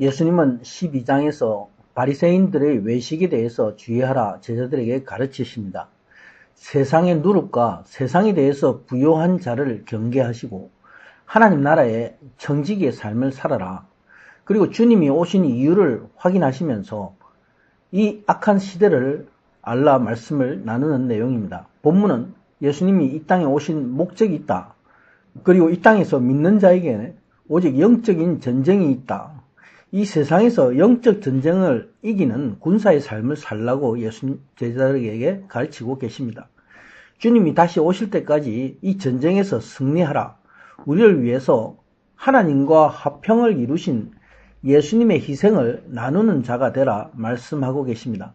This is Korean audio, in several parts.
예수님은 12장에서 바리새인들의 외식에 대해서 주의하라 제자들에게 가르치십니다. 세상의 누룩과 세상에 대해서 부요한 자를 경계하시고 하나님 나라의 정직의 삶을 살아라. 그리고 주님이 오신 이유를 확인하시면서 이 악한 시대를 알라 말씀을 나누는 내용입니다. 본문은 예수님이 이 땅에 오신 목적이 있다. 그리고 이 땅에서 믿는 자에게 오직 영적인 전쟁이 있다. 이 세상에서 영적 전쟁을 이기는 군사의 삶을 살라고 예수님 제자들에게 가르치고 계십니다. 주님이 다시 오실 때까지 이 전쟁에서 승리하라. 우리를 위해서 하나님과 화평을 이루신 예수님의 희생을 나누는 자가 되라 말씀하고 계십니다.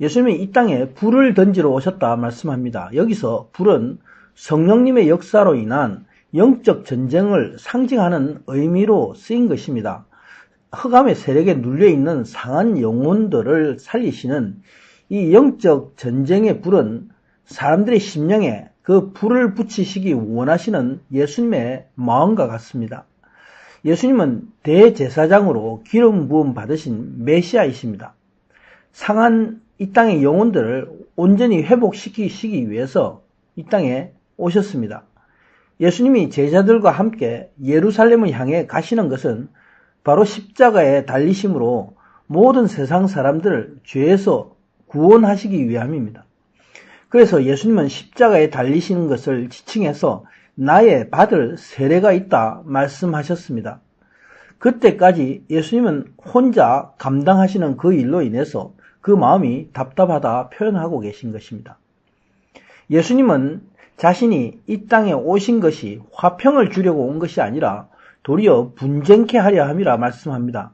예수님이 이 땅에 불을 던지러 오셨다 말씀합니다. 여기서 불은 성령님의 역사로 인한 영적 전쟁을 상징하는 의미로 쓰인 것입니다. 흑암의 세력에 눌려있는 상한 영혼들을 살리시는 이 영적 전쟁의 불은 사람들의 심령에 그 불을 붙이시기 원하시는 예수님의 마음과 같습니다. 예수님은 대제사장으로 기름 부음 받으신 메시아이십니다. 상한 이 땅의 영혼들을 온전히 회복시키시기 위해서 이 땅에 오셨습니다. 예수님이 제자들과 함께 예루살렘을 향해 가시는 것은 바로 십자가에 달리심으로 모든 세상 사람들을 죄에서 구원하시기 위함입니다. 그래서 예수님은 십자가에 달리시는 것을 지칭해서 나의 받을 세례가 있다 말씀하셨습니다. 그때까지 예수님은 혼자 감당하시는 그 일로 인해서 그 마음이 답답하다 표현하고 계신 것입니다. 예수님은 자신이 이 땅에 오신 것이 화평을 주려고 온 것이 아니라 도리어 분쟁케 하려 함이라 말씀합니다.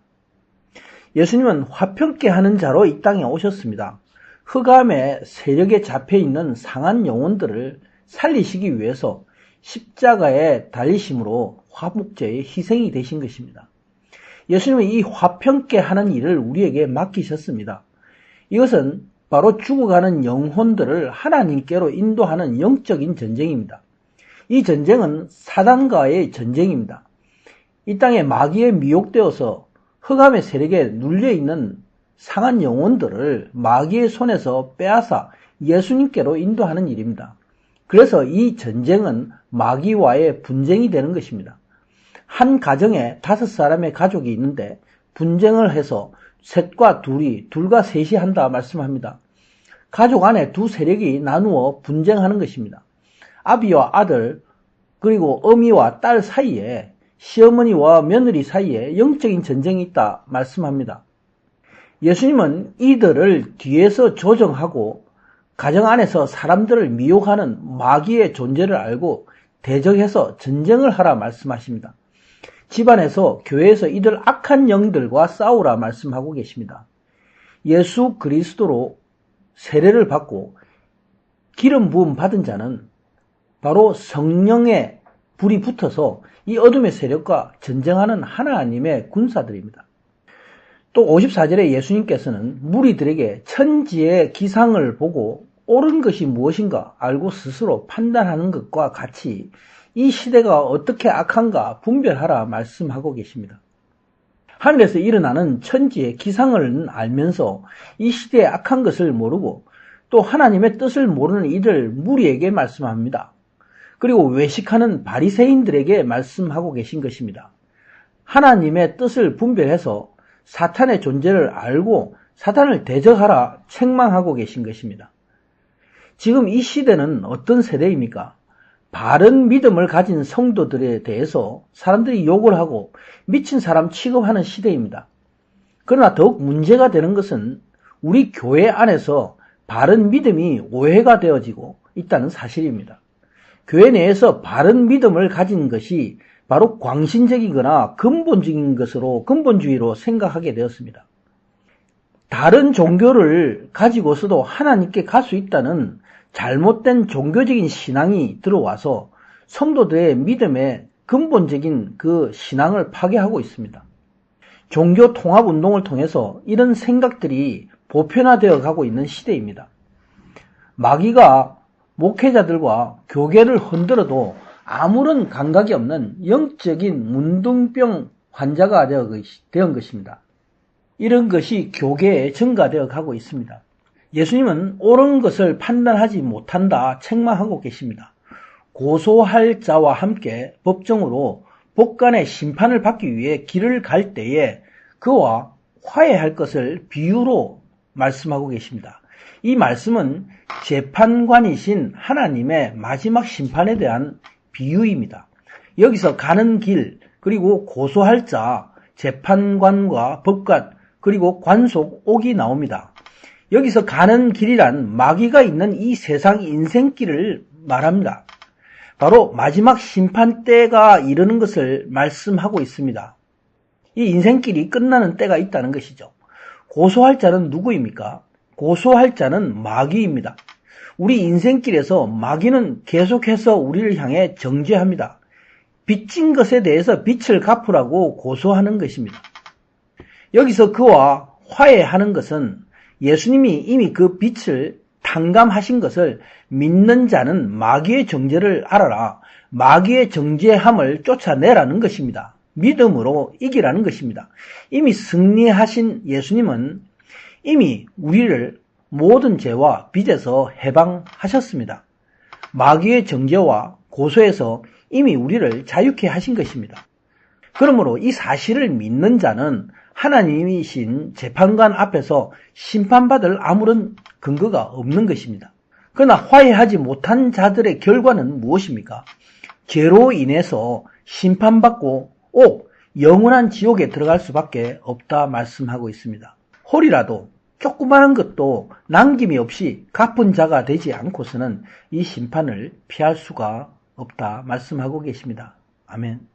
예수님은 화평케 하는 자로 이 땅에 오셨습니다. 흑암의 세력에 잡혀 있는 상한 영혼들을 살리시기 위해서 십자가에 달리심으로 화목제의 희생이 되신 것입니다. 예수님은 이 화평케 하는 일을 우리에게 맡기셨습니다. 이것은 바로 죽어가는 영혼들을 하나님께로 인도하는 영적인 전쟁입니다. 이 전쟁은 사단과의 전쟁입니다. 이 땅에 마귀에 미혹되어서 흑암의 세력에 눌려 있는 상한 영혼들을 마귀의 손에서 빼앗아 예수님께로 인도하는 일입니다. 그래서 이 전쟁은 마귀와의 분쟁이 되는 것입니다. 한 가정에 다섯 사람의 가족이 있는데 분쟁을 해서 셋과 둘이, 둘과 셋이 한다 말씀합니다. 가족 안에 두 세력이 나누어 분쟁하는 것입니다. 아비와 아들, 그리고 어미와 딸 사이에 시어머니와 며느리 사이에 영적인 전쟁이 있다 말씀합니다. 예수님은 이들을 뒤에서 조정하고 가정 안에서 사람들을 미혹하는 마귀의 존재를 알고 대적해서 전쟁을 하라 말씀하십니다. 집안에서 교회에서 이들 악한 영들과 싸우라 말씀하고 계십니다. 예수 그리스도로 세례를 받고 기름 부음 받은 자는 바로 성령의 불이 붙어서 이 어둠의 세력과 전쟁하는 하나님의 군사들입니다. 또 54절에 예수님께서는 무리들에게 천지의 기상을 보고 옳은 것이 무엇인가 알고 스스로 판단하는 것과 같이 이 시대가 어떻게 악한가 분별하라 말씀하고 계십니다. 하늘에서 일어나는 천지의 기상을 알면서 이 시대의 악한 것을 모르고 또 하나님의 뜻을 모르는 이들 무리에게 말씀합니다. 그리고 외식하는 바리새인들에게 말씀하고 계신 것입니다. 하나님의 뜻을 분별해서 사탄의 존재를 알고 사탄을 대적하라 책망하고 계신 것입니다. 지금 이 시대는 어떤 세대입니까? 바른 믿음을 가진 성도들에 대해서 사람들이 욕을 하고 미친 사람 취급하는 시대입니다. 그러나 더욱 문제가 되는 것은 우리 교회 안에서 바른 믿음이 오해가 되어지고 있다는 사실입니다. 교회 내에서 바른 믿음을 가진 것이 바로 광신적이거나 근본적인 것으로 근본주의로 생각하게 되었습니다. 다른 종교를 가지고서도 하나님께 갈 수 있다는 잘못된 종교적인 신앙이 들어와서 성도들의 믿음의 근본적인 그 신앙을 파괴하고 있습니다. 종교 통합 운동을 통해서 이런 생각들이 보편화되어 가고 있는 시대입니다. 마귀가 목회자들과 교계를 흔들어도 아무런 감각이 없는 영적인 문둥병 환자가 되어 된 것입니다. 이런 것이 교계에 증가되어 가고 있습니다. 예수님은 옳은 것을 판단하지 못한다 책망하고 계십니다. 고소할 자와 함께 법정으로 법관의 심판을 받기 위해 길을 갈 때에 그와 화해할 것을 비유로 말씀하고 계십니다. 이 말씀은 재판관이신 하나님의 마지막 심판에 대한 비유입니다. 여기서 가는 길, 그리고 고소할 자, 재판관과 법관, 그리고 관속, 옥이 나옵니다. 여기서 가는 길이란 마귀가 있는 이 세상 인생길을 말합니다. 바로 마지막 심판 때가 이르는 것을 말씀하고 있습니다. 이 인생길이 끝나는 때가 있다는 것이죠. 고소할 자는 누구입니까? 고소할 자는 마귀입니다. 우리 인생길에서 마귀는 계속해서 우리를 향해 정죄합니다. 빚진 것에 대해서 빚을 갚으라고 고소하는 것입니다. 여기서 그와 화해하는 것은 예수님이 이미 그 빚을 탕감하신 것을 믿는 자는 마귀의 정죄를 알아라. 마귀의 정죄함을 쫓아내라는 것입니다. 믿음으로 이기라는 것입니다. 이미 승리하신 예수님은 이미 우리를 모든 죄와 빚에서 해방하셨습니다. 마귀의 정죄와 고소에서 이미 우리를 자유케 하신 것입니다. 그러므로 이 사실을 믿는 자는 하나님이신 재판관 앞에서 심판받을 아무런 근거가 없는 것입니다. 그러나 화해하지 못한 자들의 결과는 무엇입니까? 죄로 인해서 심판받고 오 영원한 지옥에 들어갈 수밖에 없다 말씀하고 있습니다. 홀이라도 조그마한 것도 남김이 없이 갚은 자가 되지 않고서는 이 심판을 피할 수가 없다 말씀하고 계십니다. 아멘.